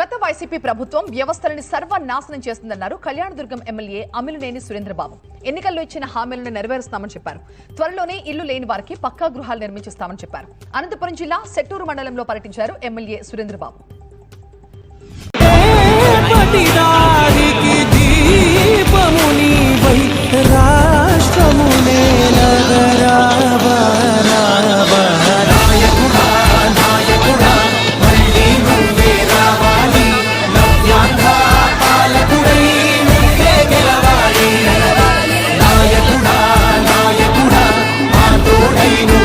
గత వైసీపీ ప్రభుత్వం వ్యవస్థలను సర్వనాశనం చేస్తుందన్నారు కళ్యాణదుర్గం ఎమ్మెల్యే అమిలినేని సురేంద్రబాబు. ఎన్నికల్లో ఇచ్చిన హామీలను నెరవేరుస్తామని చెప్పారు. త్వరలోనే ఇల్లు లేని వారికి పక్కా గృహాలు నిర్మించిస్తామని చెప్పారు. అనంతపురం జిల్లా సెట్టూరు మండలంలో పర్యటించారు ఎమ్మెల్యే సురేంద్రబాబు. పటిదారికి camino.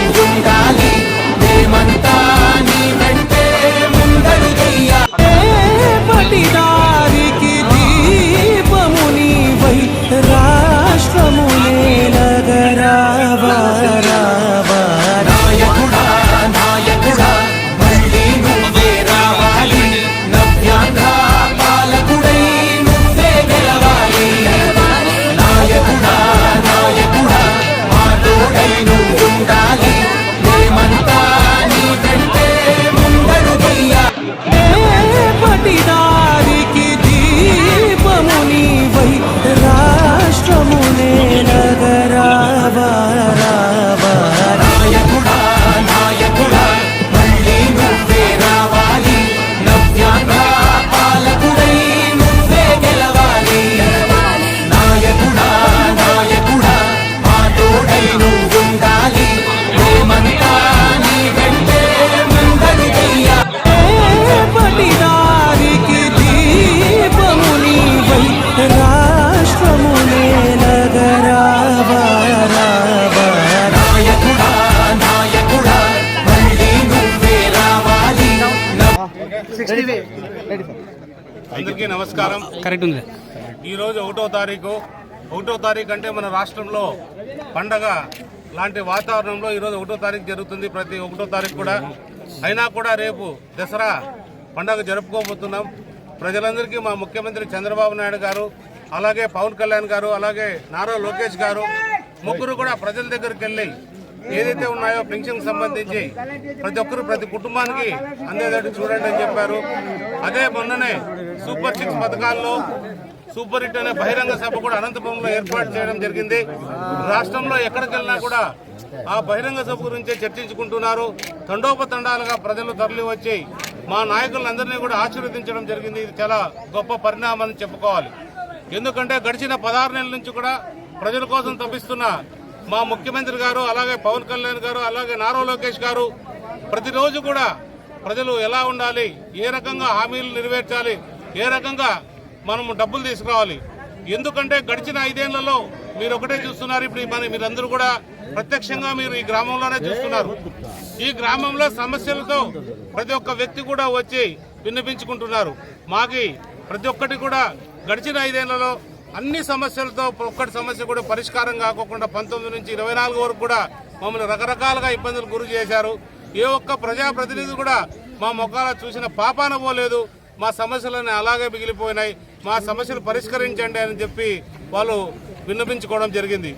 అందరికీ నమస్కారం. కరెక్ట్ ఉంది ఈరోజు ఒకటో తారీఖు. ఒకటో తారీఖు అంటే మన రాష్ట్రంలో పండగ లాంటి వాతావరణంలో ఈరోజు ఒకటో తారీఖు జరుగుతుంది ప్రతి ఒకటో తారీఖు కూడా. అయినా కూడా రేపు దసరా పండగ జరుపుకోబోతున్నాం. ప్రజలందరికీ మా ముఖ్యమంత్రి చంద్రబాబు నాయుడు గారు అలాగే పవన్ కళ్యాణ్ గారు అలాగే నారా లోకేష్ గారు ముగ్గురు కూడా ప్రజల దగ్గరికి వెళ్ళి ఏదైతే ఉన్నాయో పెన్షన్ సంబంధించి ప్రతి ఒక్కరు ప్రతి కుటుంబానికి అందేటట్టు చూడండి అని చెప్పారు. అదే మొన్ననే సూపర్ సిక్స్ పథకాల్లో సూపర్ హిట్ అనే బహిరంగ సభ కూడా అనంతపురంలో ఏర్పాటు చేయడం జరిగింది. రాష్ట్రంలో ఎక్కడికి వెళ్ళినా కూడా ఆ బహిరంగ సభ గురించే చర్చించుకుంటున్నారు. తండోపతండాలుగా ప్రజలు తరలి వచ్చి మా నాయకులందరినీ కూడా ఆశీర్వదించడం జరిగింది. ఇది చాలా గొప్ప పరిణామం చెప్పుకోవాలి. ఎందుకంటే గడిచిన పదహారు నెలల నుంచి కూడా ప్రజల కోసం తప్పిస్తున్న మా ముఖ్యమంత్రి గారు అలాగే పవన్ కళ్యాణ్ గారు అలాగే నారా లోకేష్ గారు ప్రతిరోజు కూడా ప్రజలు ఎలా ఉండాలి ఏ రకంగా హామీలు నెరవేర్చాలి ఏ రకంగా మనము డబ్బులు తీసుకురావాలి ఎందుకంటే గడిచిన ఐదేళ్ళలో మీరు ఒకటే చూస్తున్నారు ఇప్పుడు మన మీరందరూ కూడా ప్రత్యక్షంగా మీరు ఈ గ్రామంలోనే చూస్తున్నారు. ఈ గ్రామంలో సమస్యలతో ప్రతి ఒక్క వ్యక్తి కూడా వచ్చి విన్నపించుకుంటున్నారు మాకి ప్రతి ఒక్కటి కూడా గడిచిన ఐదేళ్ళలో అన్ని సమస్యలతో ఒక్కటి సమస్య కూడా పరిష్కారం కాకోకుండా పంతొమ్మిది నుంచి ఇరవై నాలుగు వరకు కూడా మమ్మల్ని రకరకాలుగా ఇబ్బందులు గురి చేశారు. ఏ ఒక్క ప్రజాప్రతినిధి కూడా మా ముఖాల చూసిన పాపాన పోలేదు. మా సమస్యలన్నీ అలాగే మిగిలిపోయినాయి. మా సమస్యలు పరిష్కరించండి అని చెప్పి వాళ్ళు విన్నపించుకోవడం జరిగింది.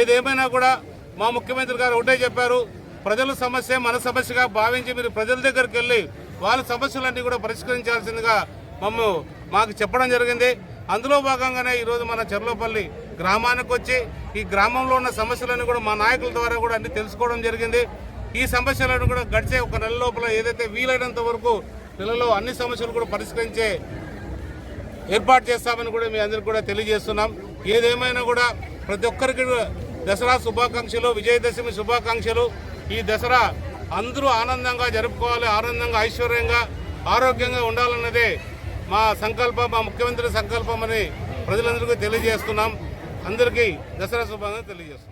ఏదేమైనా కూడా మా ముఖ్యమంత్రి గారు ఒకటే చెప్పారు ప్రజల సమస్య మన సమస్యగా భావించి మీరు ప్రజల దగ్గరికి వెళ్ళి వాళ్ళ సమస్యలన్నీ కూడా పరిష్కరించాల్సిందిగా మమ్ము మాకు చెప్పడం జరిగింది. అందులో భాగంగానే ఈరోజు మన చెర్లోపల్లి గ్రామానికి వచ్చి ఈ గ్రామంలో ఉన్న సమస్యలను కూడా మా నాయకుల ద్వారా కూడా అన్ని తెలుసుకోవడం జరిగింది. ఈ సమస్యలను కూడా గడిచే ఒక నెల లోపల ఏదైతే వీలైనంత వరకు నెలలో అన్ని సమస్యలు కూడా పరిష్కరించే ఏర్పాటు చేస్తామని కూడా మీ అందరికి కూడా తెలియజేస్తున్నాం. ఏదేమైనా కూడా ప్రతి ఒక్కరికి కూడా దసరా శుభాకాంక్షలు విజయదశమి శుభాకాంక్షలు. ఈ దసరా అందరూ ఆనందంగా జరుపుకోవాలి ఆనందంగా ఐశ్వర్యంగా ఆరోగ్యంగా ఉండాలన్నదే మా సంకల్పం మా ముఖ్యమంత్రి సంకల్పం అని ప్రజలందరికీ తెలియజేస్తున్నాం. అందరికీ దసరా శుభాకాంక్షలు తెలియజేస్తున్నాం.